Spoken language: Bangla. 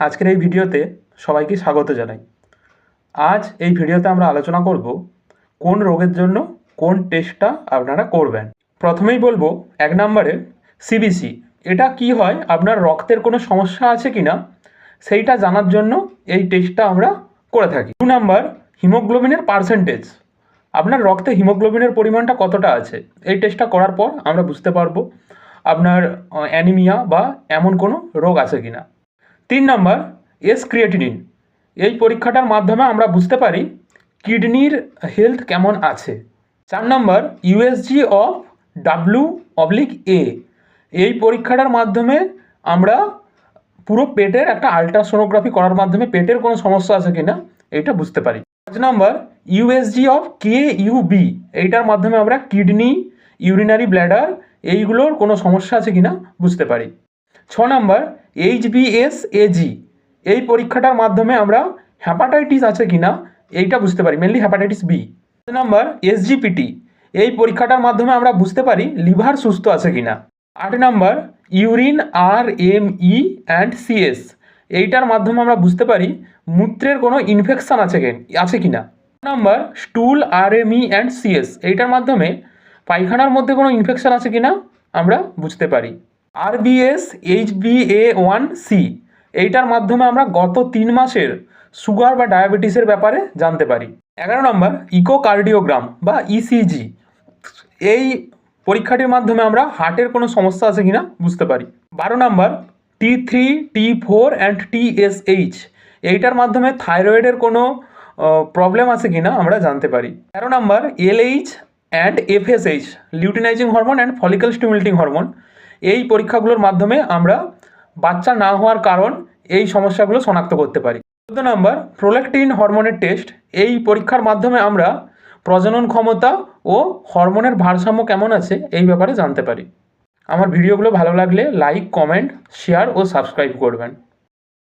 আজকের এই ভিডিওতে সবাইকে স্বাগত জানাই। আজ এই ভিডিওতে আমরা আলোচনা করব কোন রোগের জন্য কোন টেস্টটা আপনারা করবেন। প্রথমেই বলব, এক নম্বরে সিবিসি এটা কি হয়, আপনার রক্তের কোনো সমস্যা আছে কি না সেইটা জানার জন্য এই টেস্টটা আমরা করে থাকি। দু নাম্বার, হিমোগ্লোবিনের পার্সেন্টেজ আপনার রক্তে হিমোগ্লোবিনের পরিমাণটা কতটা আছে, এই টেস্টটা করার পর আমরা বুঝতে পারব আপনার অ্যানিমিয়া বা এমন কোনো রোগ আছে কি না তিন নম্বর এস ক্রিয়েটিনিন এই পরীক্ষাটার মাধ্যমে আমরা বুঝতে পারি কিডনির হেলথ কেমন আছে। চার নম্বর USG of W oblique A এই পরীক্ষাটার মাধ্যমে আমরা পুরো পেটের একটা আলট্রাসোনোগ্রাফি করার মাধ্যমে পেটের কোনো সমস্যা আছে কিনা, এটা বুঝতে পারি। পাঁচ নম্বর ইউএসজি অফ কে ইউবি এইটার মাধ্যমে আমরা কিডনি ইউরিনারি ব্ল্যাডার এইগুলোর কোনো সমস্যা আছে কিনা বুঝতে পারি। ছ নম্বর এইচবিএস এজি এই পরীক্ষাটার মাধ্যমে আমরা হ্যাপাটাইটিস আছে কিনা, এইটা বুঝতে পারি mainly hepatitis B number SGPT এই পরীক্ষাটার মাধ্যমে আমরা বুঝতে পারি লিভার সুস্থ আছে কিনা। আট নম্বর, urine R M E and CS এইটার মাধ্যমে আমরা বুঝতে পারি মূত্রের কোনো ইনফেকশন আছে কি, আছে কিনা। Number stool R M E and CS এইটার মাধ্যমে পায়খানার মধ্যে কোনো ইনফেকশন আছে কিনা, আমরা বুঝতে পারি। RBS H B A one C এইটার মাধ্যমে আমরা গত তিন মাসের সুগার বা ডায়াবেটিসের ব্যাপারে জানতে পারি। এগারো নম্বর, ইকোকার্ডিওগ্রাম বা ইসিজি এই পরীক্ষাটির মাধ্যমে আমরা হার্টের কোনো সমস্যা আছে কিনা বুঝতে পারি। বারো নম্বর T three T four and T S H এইটার মাধ্যমে থাইরয়েডের কোনো প্রবলেম আছে কিনা আমরা জানতে পারি। তেরো নম্বর LH and FSH luteinising hormone and follicle stimulating hormone এই পরীক্ষাগুলোর মাধ্যমে আমরা বাচ্চা না হওয়ার কারণ এই সমস্যাগুলো শনাক্ত করতে পারি। চোদ্দ নম্বর প্রোলেকটিন হরমোনের টেস্ট এই পরীক্ষার মাধ্যমে আমরা প্রজনন ক্ষমতা ও হরমোনের ভারসাম্য কেমন আছে এই ব্যাপারে জানতে পারি। আমার ভিডিওগুলো ভালো লাগলে লাইক কমেন্ট শেয়ার ও সাবস্ক্রাইব করবেন।